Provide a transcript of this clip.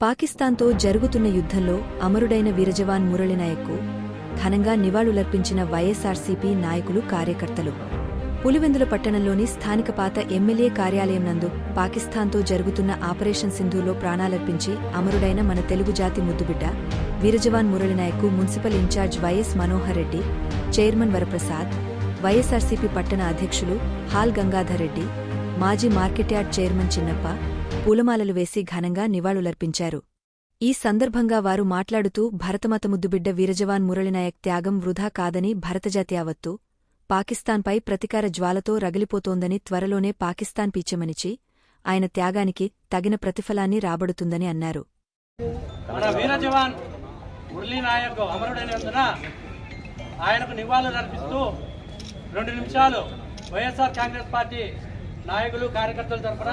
పాకిస్తాన్తో జరుగుతున్న యుద్ధంలో అమరుడైన వీరజవాన్ మురళినాయక్కు ఘనంగా నివాళులర్పించిన వైఎస్ఆర్సీపీ నాయకులు కార్యకర్తలు. పులివెందుల పట్టణంలోని స్థానిక పాత ఎమ్మెల్యే కార్యాలయం నందు పాకిస్తాన్తో జరుగుతున్న ఆపరేషన్ సింధులో ప్రాణాలర్పించి అమరుడైన మన తెలుగు జాతి ముద్దుబిడ్డ వీరజవాన్ మురళినాయక్కు municipal incharge Y S Manohar Reddy chairman Varaprasad YSRCP పట్టణ అధ్యక్షులు హాల్ గంగాధర్ రెడ్డి మాజీ మార్కెట్ యార్డ్ చైర్మన్ చిన్నప్ప పూలమాలలు వేసి ఘనంగా నివాళులర్పించారు. ఈ సందర్భంగా వారు మాట్లాడుతూ భరతమత ముద్దుబిడ్డ వీరజవాన్ మురళినాయక్ త్యాగం వృధా కాదని భరతజాతి యావత్తు పాకిస్తాన్పై ప్రతికార జ్వాలతో రగిలిపోతోందని త్వరలోనే పాకిస్తాన్ పీచమనిచి ఆయన త్యాగానికి తగిన ప్రతిఫలాన్ని రాబడుతుందని అన్నారు. ఆయనకు నివాళులర్పిస్తూ రెండు నిమిషాలు వైఎస్ఆర్ కాంగ్రెస్ పార్టీ నాయకులు కార్యకర్తల తరఫున